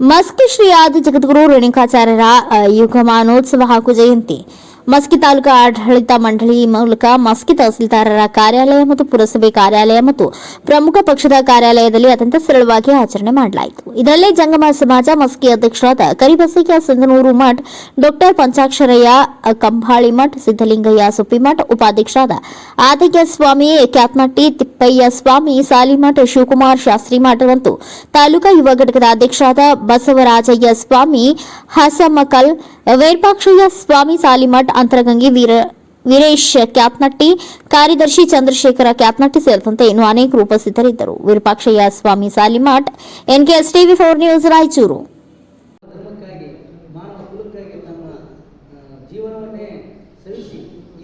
ಮಸ್ಕಿ ಶ್ರೀ ಆದಿ ಜಗದ್ಗುರು ರೇಣುಕಾಚಾರ್ಯರ ಅ, ಯುಗಮಾನೋತ್ಸವ ಹಾಗೂ ಜಯಂತಿ ಮಸ್ಕಿ ತಾಲೂಕಾ ಆಡಳಿತ ಮಂಡಳಿ ಮೂಲಕ ಮಸ್ಕಿ ತಹಸೀಲ್ದಾರರ ಕಾರ್ಯಾಲಯ ಮತ್ತು ಪುರಸಭೆ ಕಾರ್ಯಾಲಯ ಮತ್ತು ಪ್ರಮುಖ ಪಕ್ಷದ ಕಾರ್ಯಾಲಯದಲ್ಲಿ ಅತ್ಯಂತ ಸರಳವಾಗಿ ಆಚರಣೆ ಮಾಡಲಾಯಿತು. ಇದರಲ್ಲಿ ಜಂಗಮ ಸಮಾಜ ಮಸ್ಕಿ ಅಧ್ಯಕ್ಷರಾದ ಕರಿಬಸಯ್ಯ ಸಿಂಧನೂರು ಮಠ್, ಡಾಕ್ಟರ್ ಪಂಚಾಕ್ಷರಯ್ಯ ಕಂಬಾಳಿ ಮಠ್ ಸಿದ್ದಲಿಂಗಯ್ಯ ಸುಪ್ಪಿಮಠ್ ಉಪಾಧ್ಯಕ್ಷರಾದ ಆದಿಗ್ಯ ಸ್ವಾಮಿ, ಕ್ಯಾತ್ಮಟ್ಟಿ ತಿಪ್ಪಯ್ಯ ಸ್ವಾಮಿ ಸಾಲಿಮಠ ಶಿವಕುಮಾರ್ ಶಾಸ್ತ್ರಿ ಮಠ ಮತ್ತು ತಾಲೂಕಾ ಯುವ ಘಟಕದ ಅಧ್ಯಕ್ಷರಾದ ಬಸವರಾಜಯ್ಯ ಸ್ವಾಮಿ, ಹಸಮಕಲ್ ವೇರ್ಪಾಕ್ಷಯ್ಯ ಸ್ವಾಮಿ ಸಾಲಿಮಠ್ ಅಂತರಗಂಗಿ ವೀರ, ವೀರೇಶ್ ಕ್ಯಾಪ್ನಟ್ಟಿ, ಕಾರ್ಯದರ್ಶಿ ಚಂದ್ರಶೇಖರ ಕ್ಯಾಪ್ನಟ್ಟಿ ಸೇರಿದಂತೆ ಇನ್ನು ಅನೇಕರು ಉಪಸ್ಥಿತರಿದ್ದರು. Virupakshayya Swamy Salimath NKS TV four news Raichur.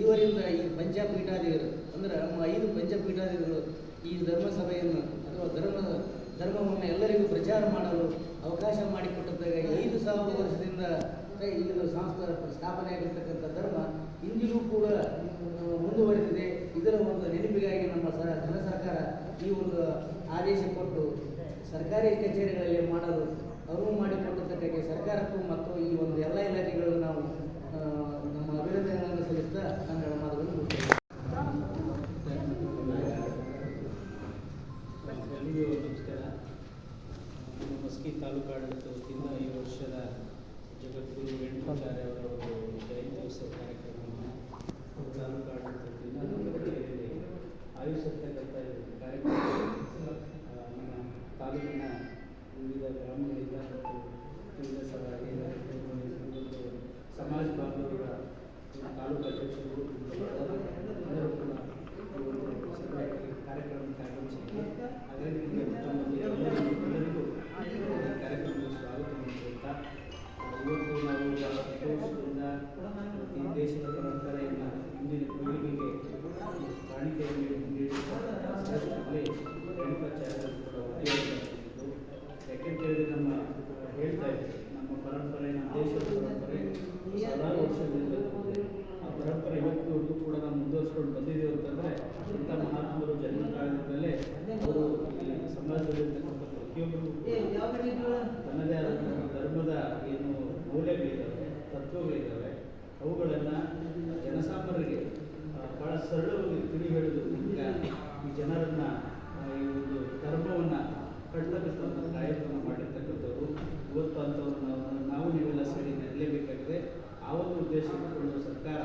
ಇವರಿಂದ ಈ ಪಂಚಪೀಠಾದಿಗಳು, ಅಂದ್ರೆ ಐದು ಪಂಚಪೀಠಾದಿಗಳು ಈ ಧರ್ಮಸಭೆಯನ್ನು, ಅಥವಾ ಧರ್ಮ, ಧರ್ಮವನ್ನು ಎಲ್ಲರಿಗೂ ಪ್ರಚಾರ ಮಾಡಲು ಅವಕಾಶ ಮಾಡಿಕೊಟ್ಟಿದ್ದಾಗ ಐದು ಸಾವಿರ ವರ್ಷದಿಂದ ಇದು ಸಂಸ್ಥೆ ಸ್ಥಾಪನೆ ಆಗಿರ್ತಕ್ಕಂಥ ಧರ್ಮ ಇಂದಿಗೂ ಕೂಡ ಮುಂದುವರೆದಿದೆ ಇದರ ಒಂದು ನೆನಪಿಗಾಗಿ ನಮ್ಮ ಸರ ಸರ್ಕಾರ ಈ ಒಂದು ಆದೇಶ ಕೊಟ್ಟು ಸರ್ಕಾರಿ ಕಚೇರಿಗಳಲ್ಲಿ ಮಾಡಲು ಅನುವು ಮಾಡಿಕೊಟ್ಟದ್ದಕ್ಕಾಗಿ ಸರ್ಕಾರಕ್ಕೂ ಮತ್ತು ಈ ಒಂದು ಎಲ್ಲ ಇಲಾಖೆಗಳು ನಾವು ನಮ್ಮ ಅಭಿನಂದನೆಗಳನ್ನು ಸಲ್ಲಿಸ್ತಾ ಕನ್ನಡ ಮಾತುಗಳನ್ನು ಮುಗಿಸ್ತೇವೆ ನಮಸ್ಕಾರ ಮಸ್ಕಿ ತಾಲೂಕು ಆಡಳಿತ ವತಿಯಿಂದ ಜಗದ್ಗುರು ಅವರ ಒಂದು ಜಯಂತ್ಯೋತ್ಸವ ಕಾರ್ಯಕ್ರಮವನ್ನು ತಾಲೂಕು ಆಡಳಿತ ವತಿಯಿಂದ ನಮ್ಮ ಕಚೇರಿಯಲ್ಲಿ ಆಯೋಜಿಸಿರ್ತಕ್ಕಂಥ ಈ ಕಾರ್ಯಕ್ರಮ ನಮ್ಮ ತಾಲೂಕಿನ ವಿವಿಧ ಗ್ರಾಮಗಳಿಂದ ಮತ್ತು ವಿವಿಧ ಒಂದು ಸಮಾಜ ಬಾಂಧವರ ತಾಲೂಕು ಅಧ್ಯಕ್ಷರು ಕಾರ್ಯಕ್ರಮಕ್ಕೆ ಆಗಮಿಸಿದ್ದಾರೆ ಅದೇ ರೀತಿ ತಮ್ಮಲ್ಲಿ ಎಲ್ಲರಿಗೂ ಕಾರ್ಯಕ್ರಮಕ್ಕೆ ಸ್ವಾಗತವನ್ನು ಕೋರುತ್ತಾ ಇವತ್ತು ಈ ದೇಶದ ಪರಂಪರೆಯನ್ನು ಇಂದಿನ ಪೀಳಿಗೆಗೆ ಕಾಣಿಕೆಯಲ್ಲಿ ನೀಡಿದಲ್ಲಿ ರೇಣುಕಾಚಾರ್ಯರು ಕೂಡ ಉದ್ಯೋಗವಾಗಿದ್ದು ಯಾಕೆಂತ ಹೇಳಿದ್ರೆ ನಮ್ಮ ಹೇಳ್ತಾ ಇದ್ದೀವಿ ನಮ್ಮ ಪರಂಪರೆ, ನಮ್ಮ ದೇಶದ ಪರಂಪರೆ ಹಲವಾರು ವರ್ಷದಿಂದ ಆ ಪರಂಪರೆ ಕೂಡ ನಾವು ಮುಂದುವರಿಸ್ಕೊಂಡು ಬಂದಿದ್ದೇವೆ ಅಂತಂದರೆ ಇಂಥ ಮಹಾತ್ಮರು ಜನ್ಮ ಕಾಲದಿಂದಲೇ ಅವರು ಸಮಾಜದಲ್ಲಿರ್ತಕ್ಕಂಥ ಪ್ರತಿಯೊಬ್ಬರು ತನ್ನದೇ ಆದಂತಹ ಧರ್ಮದ ಏನು ತತ್ವಗಳಿದ್ದಾವೆ ಅವುಗಳನ್ನು ಜನಸಾಮಾನ್ಯರಿಗೆ ಬಹಳ ಸರಳವಾಗಿ ತಿಳಿ ಹೇಳುವುದು ಈಗ ಈ ಜನರನ್ನು ಈ ಒಂದು ಧರ್ಮವನ್ನು ಕಟ್ಟತಕ್ಕಂಥ ಕಾರ್ಯಕ್ರಮ ಮಾಡಿರ್ತಕ್ಕಂಥವ್ರು ಇವತ್ತು ಅಂಥವ್ರನ್ನ ನಾವು- ನಾವು ನೀವೆಲ್ಲ ಸೇರಿ ನೆರಲೇಬೇಕಾಗಿದೆ ಆ ಒಂದು ಉದ್ದೇಶ ಇಟ್ಟುಕೊಂಡು ಸರ್ಕಾರ